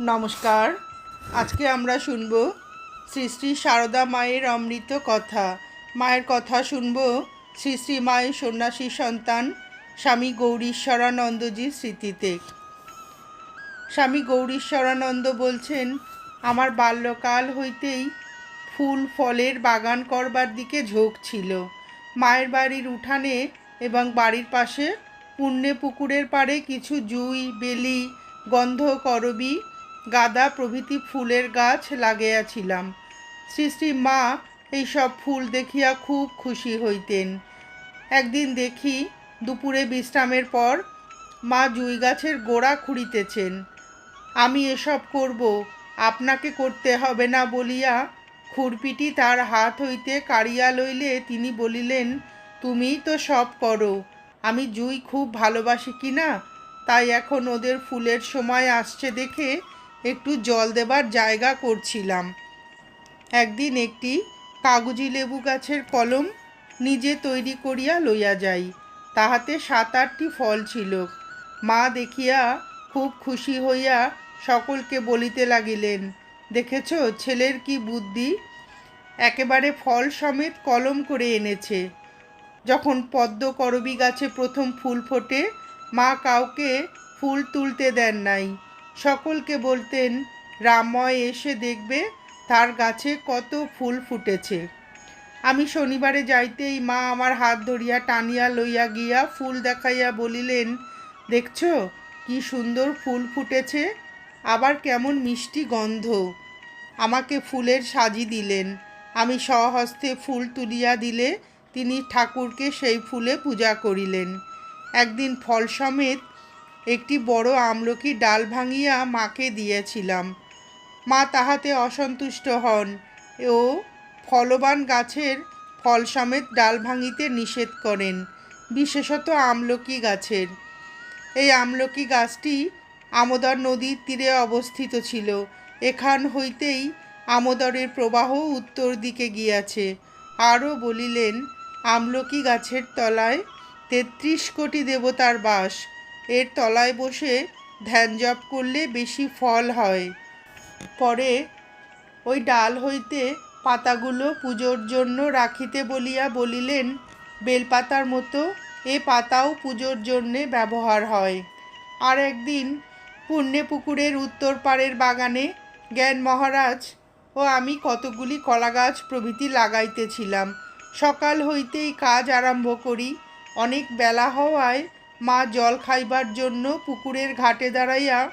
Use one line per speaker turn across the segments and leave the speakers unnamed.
নমস্কার। আজকে আমরা শুনব শ্রী শ্রী সারদা মায়ের অমৃত কথা। মায়ের কথা শুনব শ্রী শ্রী মায়ের সন্ন্যাসী সন্তান স্বামী গৌরীশ্বরানন্দজির স্মৃতিতে। স্বামী গৌরীশ্বরানন্দ বলছেন, আমার বাল্যকাল হইতেই ফুল ফলের বাগান করবার দিকে ঝোঁক ছিল। মায়ের বাড়ির উঠানে এবং বাড়ির পাশে পুণ্যে পুকুরের পাড়ে কিছু জুই, বেলি গন্ধ করবি গাঁদা প্রভৃতি ফুলের গাছ লাগাইয়াছিলাম শ্রী শ্রী মা এইসব ফুল দেখিয়া খুব খুশি হইতেন। একদিন দেখি দুপুরে বিশ্রামের পর মা জুই গাছের গোড়া খুঁড়িতেছেন। আমি এসব করব, আপনাকে করতে হবে না বলিয়া খুরপিটি তার হাত হইতে কাড়িয়া লইলে তিনি বলিলেন, তুমিই তো সব করো, আমি জুই খুব ভালোবাসি কি না? তাই এখন ওদের ফুলের সময় আসছে দেখে একটু জল দেবার জায়গা করছিলাম। একদিন একটি কাগজি লেবু গাছের কলম নিজে তৈরি করিয়া লইয়া যাই। তাহাতে সাত আটটি ফল ছিল। মা দেখিয়া খুব খুশি হইয়া সকলকে বলিতে লাগিলেন, দেখেছ, ছেলের কি বুদ্ধি? একেবারে ফল সমেত কলম করে এনেছে। যখন পদ্ম করবী গাছে প্রথম ফুল ফোটে, মা কাউকে ফুল তুলতে দেন নাই। সকলকে বলতেন, রামময় এসে দেখবে তার গাছে কত ফুল ফুটেছে। আমি শনিবারে যাইতেই মা আমার হাত ধরিয়া টানিয়া লইয়া গিয়া ফুল দেখাইয়া বলিলেন, দেখছ কি সুন্দর ফুল ফুটেছে, আবার কেমন মিষ্টি গন্ধ। আমাকে ফুলের সাজি দিলেন। আমি স্বহস্তে ফুল তুলিয়া দিলে তিনি ঠাকুরকে সেই ফুলে পূজা করিলেন। একদিন ফল সমেত একটি বড় আমলকি ডাল ভাঙিয়া মাকে দিয়েছিলাম। মা তাহাতে অসন্তুষ্ট হন ও ফলবান গাছের ফল সমেত ডাল ভাঙিতে নিষেধ করেন, বিশেষত আমলকি গাছের। এই আমলকি গাছটি আমোদর নদীর তীরে অবস্থিত ছিল। এখান হইতেই আমোদরের প্রবাহ উত্তর দিকে গিয়াছে। আরও বলিলেন, আমলকি গাছের তলায় তেত্রিশ কোটি দেবতার বাস। এর তলায় বসে ধ্যান জপ করলে বেশি ফল হয়। পরে ওই ডাল হইতে পাতাগুলো পুজোর জন্য রাখিতে বলিয়া বলিলেন, বেলপাতার মতো এ পাতাও পুজোর জন্যে ব্যবহার হয়। আর একদিন পুণ্যে পুকুরের উত্তর পাড়ের বাগানে জ্ঞান মহারাজ ও আমি কতগুলি কলা গাছ প্রভৃতি লাগাইতেছিলাম। সকাল হইতেই কাজ আরম্ভ করি, অনেক বেলা হওয়ায় মা জল খাইবার জন্য পুকুরের ঘাটে দাঁড়াইয়া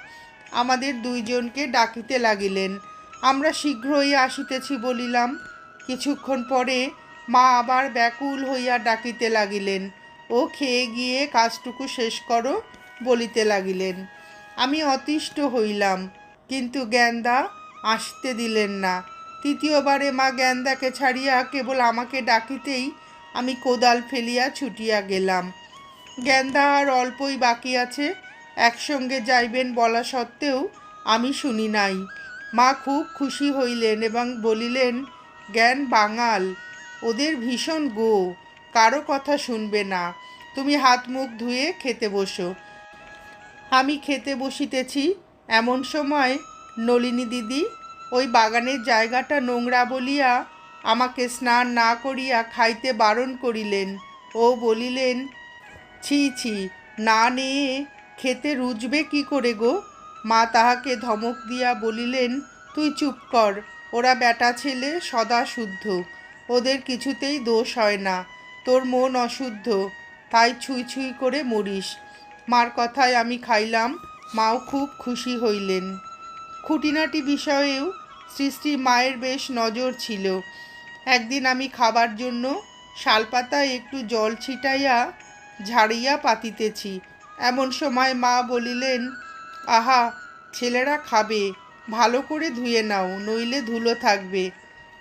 আমাদের দুইজনকে ডাকিতে লাগিলেন। আমরা শীঘ্রই আসিতেছি বলিলাম। কিছুক্ষণ পরে মা আবার ব্যাকুল হইয়া ডাকিতে লাগিলেন। ও খেয়ে গিয়ে কাজটুকু শেষ করো বলিতে লাগিলেন। আমি অতিষ্ঠ হইলাম, কিন্তু জ্ঞানদা আসতে দিলেন না। তৃতীয়বারে মা জ্ঞানদাকে ছাড়িয়া কেবল আমাকে ডাকিতেই আমি কোদাল ফেলিয়া ছুটিয়া গেলাম। জ্ঞানদা আর অল্পই বাকি আছে। একসঙ্গে যাইবেন বলা সত্ত্বেও আমি শুনি নাই। মা খুব খুশি হইলেন এবং বলিলেন, জ্ঞান বাঙাল, ওদের ভীষণ গো, কারও কথা শুনবে না। তুমি হাত মুখ ধুয়ে খেতে বসো। আমি খেতে বসিতেছি এমন সময় নলিনী দিদি ওই বাগানের জায়গাটা নোংরা বলিয়া আমাকে স্নান না করিয়া খাইতে বারণ করিলেন। ও বলিলেন ছি ছি। না নিয়ে খেতে রুজবে কি করে গো? মা তাহাকে ধমক দিয়া বলিলেন, তুই চুপ কর, ওরা বেটা ছেলে সদা শুদ্ধ, ওদের কিছুতেই দোষ হয় না, তোর মন অশুদ্ধ, তাই ছুঁই ছুঁই করে মরিস। মার কথায় আমি খাইলাম, মাও খুব খুশি হইলেন। খুঁটিনাটি বিষয়েও শ্রী মায়ের বেশ নজর ছিল। একদিন আমি খাবার জন্য শালপাতায় একটু জল ছিটাইয়া ঝাড়িয়া পাতিতেছি। এমন সময় মা বলিলেন, আহা, ছেলেরা খাবে, ভালো করে ধুয়ে নাও, নইলে ধুলো থাকবে।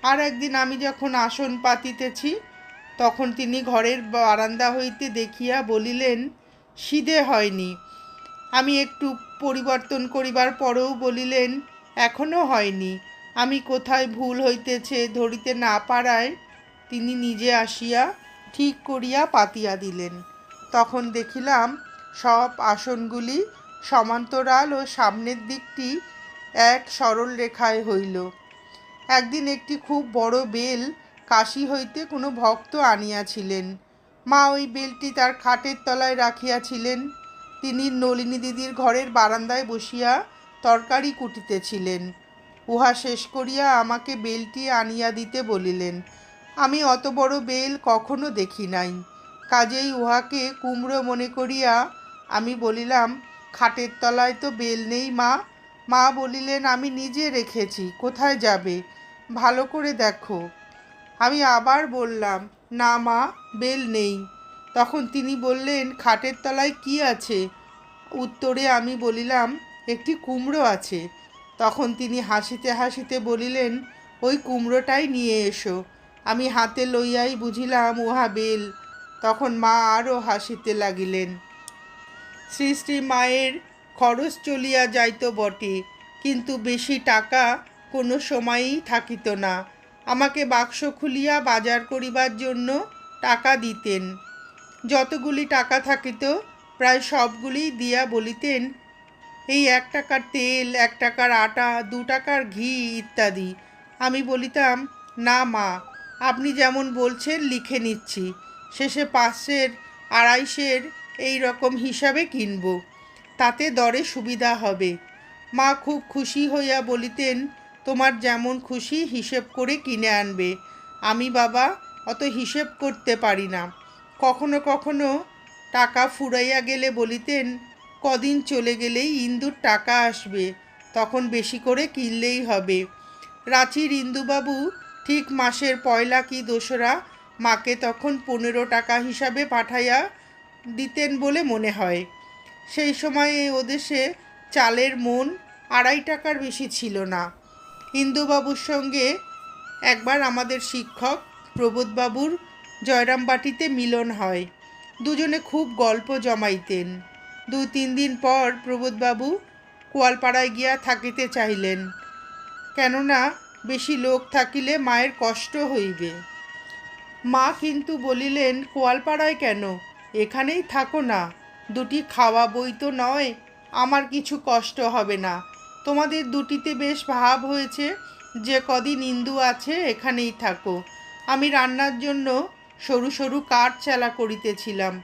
আর একদিন আমি যখন আসন পাতিতেছি, তখন তিনি ঘরের বারান্দা হইতে দেখিয়া বলিলেন, সিদে হয়নি। আমি একটু পরিবর্তন করিবার পরেও বলিলেন এখনও হয়নি। আমি কোথায় ভুল হইতেছে ধরিতে না পারায় তিনি নিজে আসিয়া ঠিক করিয়া পাতিয়া দিলেন। তখন দেখিলাম সব আসনগুলি সমান্তরাল ও সামনের দিকটি এক সরল রেখায় হইল। একদিন একটি খুব বড় বেল কাশি হইতে কোনো ভক্ত আনিয়াছিলেন। মা ওই বেলটি তার খাটের তলায় রাখিয়াছিলেন। তিনি নলিনী দিদির ঘরের বারান্দায় বসিয়া তরকারি কুটিতেছিলেন। উহা শেষ করিয়া আমাকে বেলটি আনিয়া দিতে বলিলেন, আমি অত বড় বেল কখনো দেখি নাই। কাজেই উহাকে কুমড়ো মনে করিয়া আমি বলিলাম, খাটের তলায় তো বেল নেই মা। মা বলিলেন, আমি নিজে রেখেছি, কোথায় যাবে? ভালো করে দেখো। আমি আবার বললাম, না মা, বেল নেই। তখন তিনি বললেন, খাটের তলায় কি আছে? উত্তরে আমি বলিলাম, একটি কুমড়ো আছে। তখন তিনি হাসিতে হাসিতে বলিলেন, ওই কুমড়োটাই নিয়ে এসো। আমি হাতে লইয়াই বুঝিলাম, উহা বেল। তখন মা আরও হাসিতে লাগিলেন। শ্রী শ্রী মায়ের খরচ চলিয়া যাইত বটে, কিন্তু বেশি টাকা কোনো সময়ই থাকিত না। আমাকে বাক্স খুলিয়া বাজার করিবার জন্য টাকা দিতেন। যতগুলি টাকা থাকিত, প্রায় সবগুলিই দিয়া বলিতেন, এই এক টাকার তেল, এক টাকার আটা, দু টাকার ঘি ইত্যাদি। আমি বলিতাম, না মা, আপনি যেমন বলছেন, লিখে নিচ্ছি। শেষে পাঁচশের আড়াইশের এই রকম হিসাবে কিনব। তাতে দরে সুবিধা হবে। মা খুব খুশি হইয়া বলিতেন, তোমার যেমন খুশি হিসেব করে কিনে আনবে। আমি বাবা অত হিসেব করতে পারি না। কখনো কখনো টাকা ফুরাইয়া গেলে বলিতেন, কদিন চলে গেলেই ইন্দুর টাকা আসবে, তখন বেশি করে কিনলেই হবে। রাঁচির ইন্দুবাবু ঠিক মাসের পয়লা কি দোসরা মাকে তখন পনেরো টাকা হিসাবে পাঠাইয়া দিতেন বলে মনে হয়। সেই সময়ে ওদেশে চালের মন আড়াই টাকার বেশি ছিল না। ইন্দুবাবুর সঙ্গে একবার আমাদের শিক্ষক প্রবোধবাবুর জয়রামবাটিতে মিলন হয়। দুজনে খুব গল্প জমাইতেন। দু তিন দিন পর প্রবোধবাবু কোয়ালপাড়ায় গিয়া থাকিতে চাইলেন কেননা, বেশি লোক থাকিলে মায়ের কষ্ট হইবে। মা কিন্তু বলিলেন, কোয়ালপাড়ায় কেন? এখানেই থাকো না। দুটি খাওয়া বই তো নয়, আমার কিছু কষ্ট হবে না। তোমাদের দুটিতে বেশ ভাব হয়েছে, যে কদিন ইন্দু আছে, এখানেই থাকো। আমি রান্নার জন্য সরু সরু কাঠ চালা করিতেছিলাম।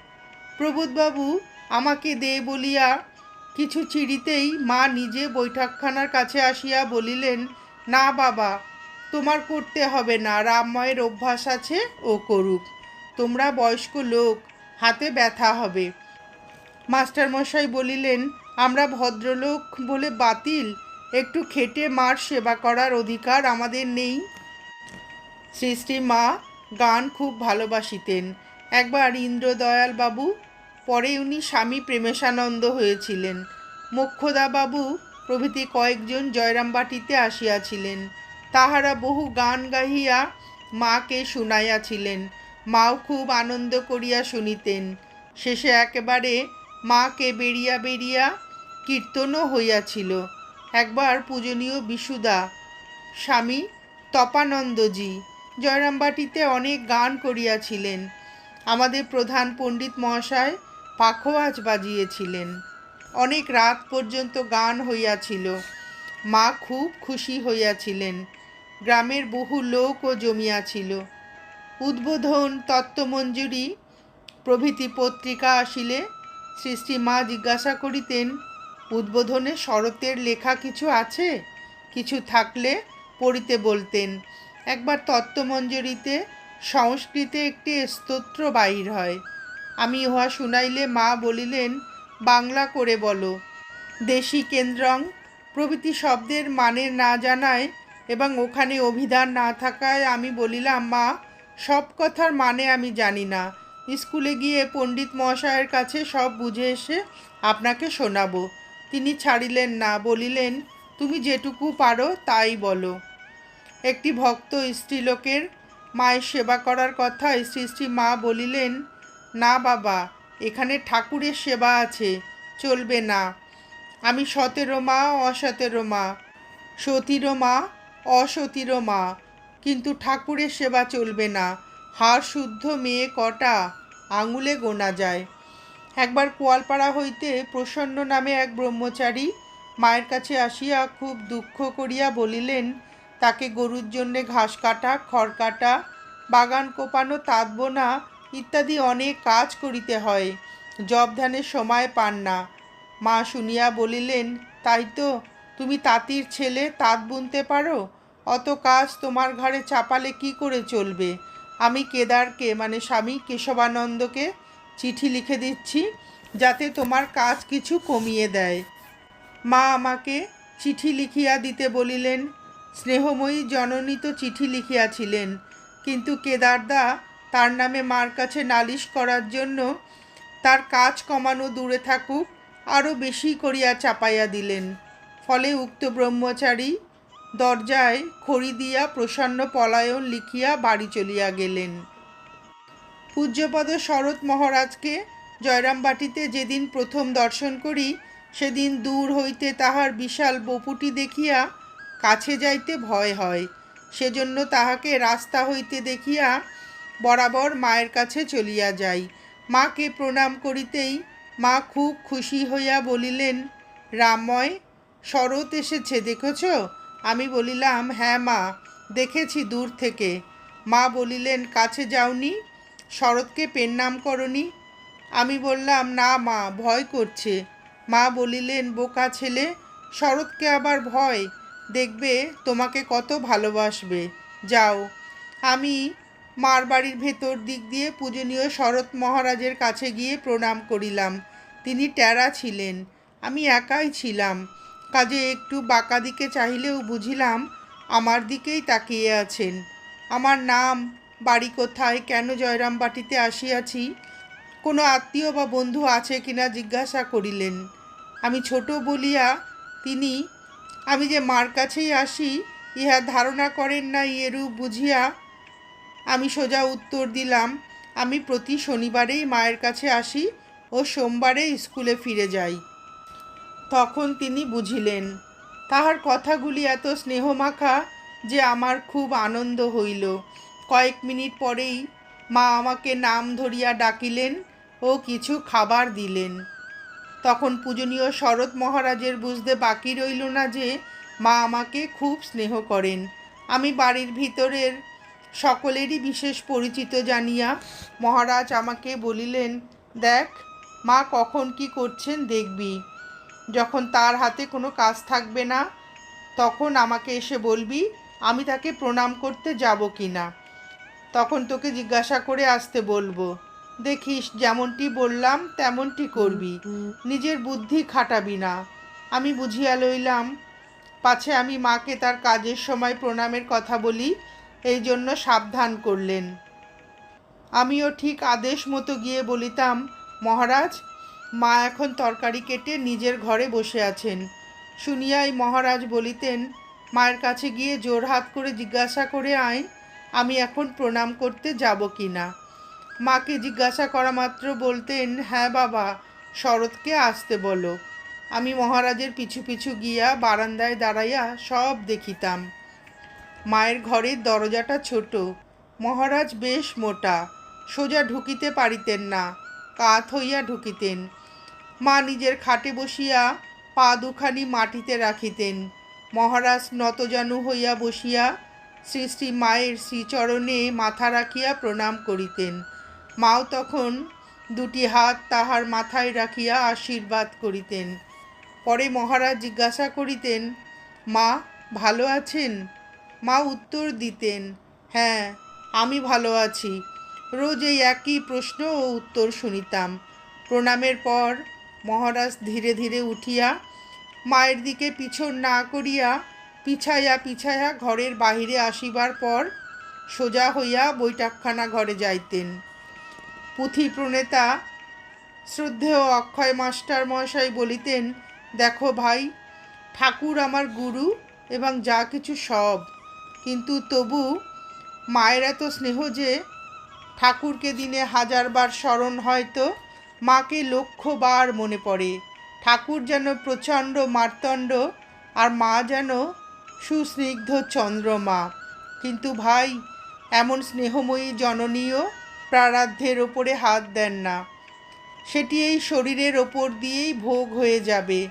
প্রবোধবাবু আমাকে দে বলিয়া কিছু চিড়িতেই মা নিজে বৈঠকখানার কাছে আসিয়া বলিলেন, না বাবা তোমার করতে হবে না, রামময়ের অভ্যাস আছে, ও করুক। তোমরা বয়স্ক লোক, হাতে ব্যথা হবে। মাস্টারমশাই বলিলেন, আমরা ভদ্রলোক বলে বাতিল, একটু খেটে মার সেবা করার অধিকার আমাদের নেই। শ্রী শ্রী মা গান খুব ভালোবাসিতেন। একবার ইন্দ্রদয়াল বাবু পরে উনি স্বামী প্রেমেশানন্দ হয়েছিলেন। মোক্ষদাবাবু প্রভৃতি কয়েকজন জয়রামবাটিতে আসিয়াছিলেন। তাহারা বহু গান গাহিয়া মাকে শুনাইয়াছিলেন। মাও খুব আনন্দ করিয়া শুনিতেন। শেষে একেবারে মাকে বেরিয়া বেরিয়া কীর্তনও হইয়াছিল। একবার পূজনীয় বিশুদা, স্বামী তপানন্দজি জয়রামবাটিতে অনেক গান করিয়াছিলেন। আমাদের প্রধান পণ্ডিত মহাশয় পাখোয়াজ বাজিয়েছিলেন। অনেক রাত পর্যন্ত গান হইয়াছিল। মা খুব খুশি হইয়াছিলেন। গ্রামের বহু লোকও জমিয়াছিল উদ্বোধন তত্ত্বমঞ্জুরি প্রভৃতি পত্রিকা আসিলে শ্রী মা জিজ্ঞাসা করিতেন, উদ্বোধনে শরতের লেখা কিছু আছে? কিছু থাকলে পড়িতে বলতেন। একবার তত্ত্বমঞ্জুরিতে সংস্কৃতে একটি স্তোত্র বাহির হয়। আমি উহা শুনাইলে মা বলিলেন, বাংলা করে বলো। দেশি কেন্দ্রং প্রভৃতি শব্দের মানে না জানায় এবং ওখানে অভিধান না থাকায় আমি বলিলাম, মা, সব কথার মানে আমি জানি না। স্কুলে গিয়ে পণ্ডিত মহাশয়ের কাছে সব বুঝে এসে আপনাকে শোনাবো। তিনি ছাড়িলেন না, বলিলেন, তুমি যেটুকু পারো তাই বলো। একটি ভক্ত স্ত্রীলোকের মায়ের সেবা করার কথা শ্রী শ্রী মা বলিলেন, না বাবা, এখানে ঠাকুরের সেবা আছে, চলবে না। আমি সতেরো মা, অসতেরো মা। সতীরও মা অসতীরও মা, কিন্তু ঠাকুরের সেবা চলবে না। হাড় শুদ্ধ মেয়ে কটা? আঙুলে গোনা যায়। একবার কোয়ালপাড়া হইতে প্রসন্ন নামে এক ব্রহ্মচারী মায়ের কাছে আসিয়া খুব দুঃখ করিয়া বলিলেন, তাকে গরুর জন্যে ঘাস কাটা, খড় কাটা, বাগান কোপানো তাঁত বোনা ইত্যাদি অনেক কাজ করিতে হয়। জব ধানের সময় পান না। মা শুনিয়া বলিলেন, তাই তো, তুমি তাঁতির ছেলে, তাঁত বুনতে পারো? অত কাজ তোমার ঘাড়ে চাপালে কি করে চলবে? আমি কেদারকে মানে স্বামী কেশবানন্দকে চিঠি লিখে দিচ্ছি যাতে তোমার কাজ কিছু কমিয়ে দেয়। মা আমাকে চিঠি লিখিয়া দিতে বলিলেন, স্নেহময়ী জননী তো চিঠি লিখিয়াছিলেন, কিন্তু কেদারদা তার নামে মার কাছে নালিশ করার জন্য তার কাজ কমানো দূরে থাকুক, আরও বেশি করিয়া চাপাইয়া দিলেন। ফলে উক্ত ব্রহ্মচারী দরজায় খড়ি দিয়া প্রসন্ন পলায়ন লিখিয়া বাড়ি চলিয়া গেলেন। পূজ্যপদ শরৎ মহারাজকে জয়রামবাটিতে যেদিন প্রথম দর্শন করি, সেদিন দূর হইতে তাহার বিশাল বপুটি দেখিয়া কাছে যাইতে ভয় হয়। সেজন্য তাহাকে রাস্তা হইতে দেখিয়া বরাবর মায়ের কাছে চলিয়া যাই। মাকে প্রণাম করিতেই মা খুব খুশি হইয়া বলিলেন, রামময়, শরৎ এসেছে, দেখেছ? আমি বলিলাম হ্যাঁ মা, দেখেছি দূর থেকে। মা বলিলেন, কাছে যাওনি, শরৎকে পেন নাম করনি। আমি বললাম, না মা, ভয় করছে। মা বলিলেন, বোকা ছেলে, শরৎকে আবার ভয়, দেখবে তোমাকে কত ভালোবাসবে। যাও। আমি মার বাড়ির ভেতর দিক দিয়ে পূজনীয় শরৎ মহারাজের কাছে গিয়ে প্রণাম করিলাম। তিনি ট্যারা ছিলেন। আমি একাই ছিলাম। কাজে একটু বাঁকা দিকে চাহিলেও বুঝিলাম আমার দিকেই তাকিয়ে আছেন। আমার নাম, বাড়ি কোথায়, কেন জয়রামবাটিতে আসিয়াছি, কোনো আত্মীয় বা বন্ধু আছে কিনা জিজ্ঞাসা করিলেন। আমি ছোট বলিয়া, তিনি, আমি যে মার কাছেই আসি, ইহা ধারণা করেন না এরূপ বুঝিয়া? আমি সোজা উত্তর দিলাম, আমি প্রতি শনিবারেই মায়ের কাছে আসি ও সোমবারে স্কুলে ফিরে যাই। তখন তিনি বুঝিলেন, তাহার কথাগুলি এত স্নেহমাখা যে আমার খুব আনন্দ হইল। কয়েক মিনিট পরেই মা আমাকে নাম ধরিয়া ডাকিলেন ও কিছু খাবার দিলেন। তখন পূজনীয় শরৎ মহারাজের বুঝতে বাকি রইল না যে মা আমাকে খুব স্নেহ করেন। আমি বাড়ির ভিতরের সকলেরই বিশেষ পরিচিত জানিয়া মহারাজ আমাকে বলিলেন, দেখ, মা কখন কি করছেন দেখবি। যখন তার হাতে কোনো কাজ থাকবে না, তখন আমাকে এসে বলবি, আমি তাকে প্রণাম করতে যাব কি না। তখন তোকে জিজ্ঞাসা করে আসতে বলব, দেখিস যেমনটি বললাম তেমনটি করবি, নিজের বুদ্ধি খাটাবি না। আমি বুঝিয়া লইলাম, পাছে আমি মাকে তার কাজের সময় প্রণামের কথা বলি, এই জন্য সাবধান করলেন। আমিও ঠিক আদেশ মতো গিয়ে বলিতাম, মহারাজ মা এখন তরকারি কেটে নিজের ঘরে বসে আছেন। শুনিয়াই মহারাজ বলিতেন, মায়ের কাছে গিয়ে জোর হাত করে জিজ্ঞাসা করে আয়, আমি এখন প্রণাম করতে যাব কি না? মাকে জিজ্ঞাসা করা মাত্র বলতেন হ্যাঁ বাবা, শরৎকে আসতে বলো। আমি মহারাজের পিছু পিছু গিয়া বারান্দায় দাঁড়াইয়া সব দেখিতাম। মায়ের ঘরের দরজাটা ছোট, মহারাজ বেশ মোটা, সোজা ঢুকিতে পারিতেন না, কাত হইয়া ঢুকিতেন। মা নিজের খাটে বসিয়া পা দুখানি মাটিতে রাখিতেন। মহারাজ নতজানু হইয়া বসিয়া শ্রী শ্রী মায়ের শ্রীচরণে মাথা রাখিয়া প্রণাম করিতেন। মাও তখন দুটি হাত তাহার মাথায় রাখিয়া আশীর্বাদ করিতেন। পরে মহারাজ জিজ্ঞাসা করিতেন, মা, ভালো আছেন? মা উত্তর দিতেন হ্যাঁ আমি ভালো আছি। রোজ এই একই প্রশ্ন ও উত্তর শুনিতাম। প্রণামের পর মহারাজ ধীরে ধীরে উঠিয়া মায়ের দিকে পিছন না করিয়া পিছাইয়া পিছাইয়া ঘরের বাহিরে আসিবার পর সোজা হইয়া বৈঠকখানা ঘরে যাইতেন। পুঁথি প্রণেতা শ্রদ্ধেয় অক্ষয় মাস্টার মহাশয় বলিতেন, দেখো ভাই, ঠাকুর আমার গুরু এবং যা কিছু সব। কিন্তু তবু মায়ের এত স্নেহ যে ঠাকুরকে দিনে হাজারবার স্মরণ হয়তো মাকে লক্ষবার মনে পড়ে। ঠাকুর যেন প্রচণ্ড মার্তণ্ড আর মা যেন সুস্নিগ্ধ চন্দ্রমা। কিন্তু ভাই, এমন স্নেহময়ী জননীয় প্রারাধ্যের ওপরে হাত দেন না। সেটি এই শরীরের ওপর দিয়েই ভোগ হয়ে যাবে।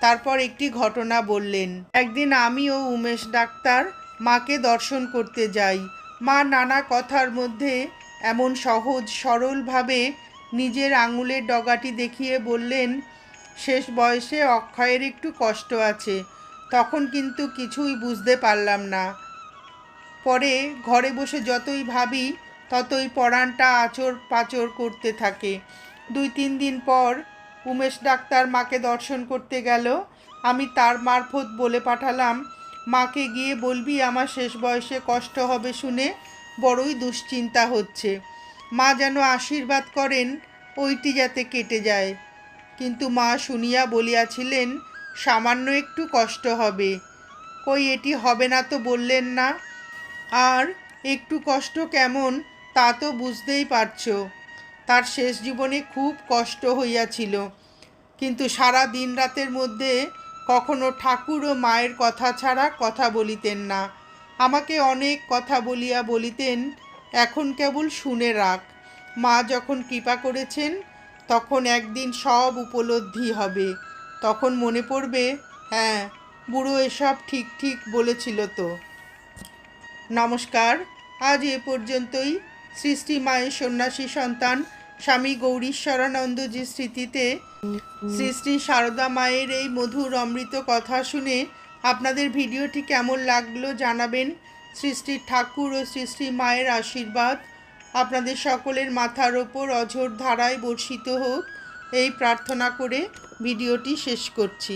তারপর একটি ঘটনা বললেন, একদিন আমি ও উমেশ ডাক্তার মাকে দর্শন করতে যাই। মা নানা কথার মধ্যে এমন সহজ সরলভাবে নিজের আঙুলের ডগাটি দেখিয়ে বললেন, শেষ বয়সে অক্ষয়ের একটু কষ্ট আছে। তখন কিন্তু কিছুই বুঝতে পারলাম না। পরে ঘরে বসে যতই ভাবি, ততই পরাণটা আচর পাচর করতে থাকে। দুই তিন দিন পর উমেশ ডাক্তার মাকে দর্শন করতে গেল। আমি তার মারফত বলে পাঠালাম, মাকে গিয়ে বলবি আমার শেষ বয়সে কষ্ট হবে শুনে বড়ই দুশ্চিন্তা হচ্ছে। মা যেন আশীর্বাদ করেন ওইটি যাতে কেটে যায়। কিন্তু মা শুনিয়া বলিয়াছিলেন, সামান্য একটু কষ্ট হবে। কই এটি হবে না তো বললেন না। আর একটু কষ্ট কেমন, তা তো বুঝতেই পারছ। তার শেষ জীবনে খুব কষ্ট হইয়াছিল। কিন্তু সারা দিন রাতের মধ্যে কখনো ঠাকুর ও মায়ের কথা ছাড়া কথা বলিতেন না। আমাকে অনেক কথা বলিয়া বলিতেন এখন কেবল শুনে রাখ। মা যখন কৃপা করেছেন, তখন একদিন সব উপলব্ধি হবে। তখন মনে পড়বে হ্যাঁ বুড়ো এসব ঠিক ঠিক বলেছিল তো। নমস্কার, আজ এ পর্যন্তই। সৃষ্টি মায়ের সন্ন্যাসী সন্তান স্বামী গৌরীশ্বরানন্দজির স্মৃতিতে সৃষ্টি সারদা মায়ের এই মধুর অমৃত কথা শুনে আপনাদের ভিডিওটি কেমন লাগল জানাবেন। সৃষ্টির ঠাকুর ও সৃষ্টি মায়ের আশীর্বাদ। আপনাদের সকলের মাথার ওপর অঝোর ধারায় বর্ষিত হোক। এই প্রার্থনা করে ভিডিওটি শেষ করছি।